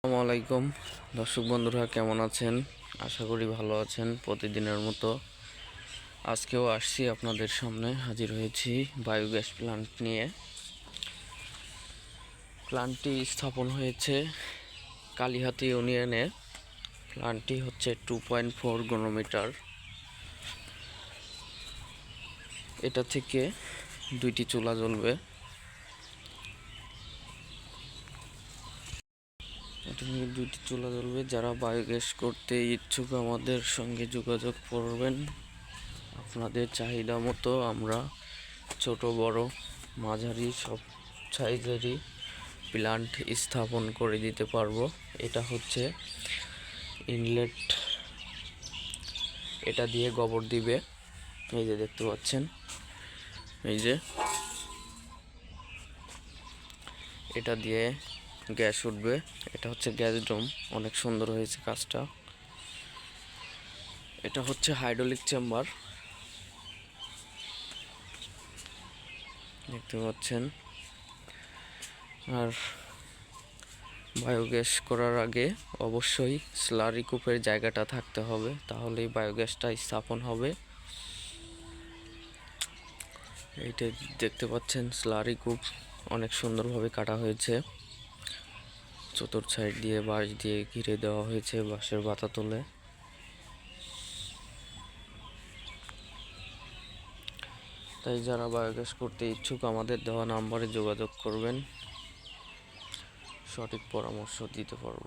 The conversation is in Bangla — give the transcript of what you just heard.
আসসালামু আলাইকুম। দর্শক বন্ধুরা, কেমন আছেন? আশা করি ভালো আছেন প্রতিদিনের মতো। আজকেও আসছি আপনাদের সামনে। হাজির হয়েছি বায়োগ্যাস প্লান্ট নিয়ে। প্লান্টটি স্থাপন হয়েছে কালিহাতি ইউনিয়নে। প্লান্টটি হচ্ছে টু পয়েন্ট ফোর গনোমিটার এটা থেকে দুইটি চুলা জ্বলবে। নিয়ে দুইটি চুলা জ্বলবে। যারা বায়োগ্যাস করতে ইচ্ছুক আমাদের সঙ্গে যোগাযোগ করবেন। আপনাদের চাহিদা মতো আমরা ছোট, বড়, মাঝারি, সব সাইজেরই প্লান্ট স্থাপন করে দিতে পারব। এটা হচ্ছে ইনলেট এটা দিয়ে গোবর দিবে। এই যে দেখতে পাচ্ছেন। এই যে। এটা দিয়ে গ্যাস উঠবে। এটা হচ্ছে গ্যাস ডোম অনেক সুন্দর হয়েছে কাজটা। এটা হচ্ছে হাইড্রোলিক চেম্বার। দেখতে পাচ্ছেন। আর বায়োগ্যাস করার আগে অবশ্যই স্লারি কূপের জায়গাটা থাকতে হবে, তাহলেই বায়োগ্যাসটা স্থাপন হবে। এইটা দেখতে পাচ্ছেন, স্লারি কূপ অনেক সুন্দরভাবে কাটা হয়েছে। চতুর সাইড দিয়ে বাঁশ দিয়ে ঘিরে দেওয়া হয়েছে বাঁশের বাতা তুলে। তাই যারা বায়োগ্যাস করতে ইচ্ছুক, আমাদের দেওয়া নাম্বারে যোগাযোগ করবেন। সঠিক পরামর্শ দিতে পারব।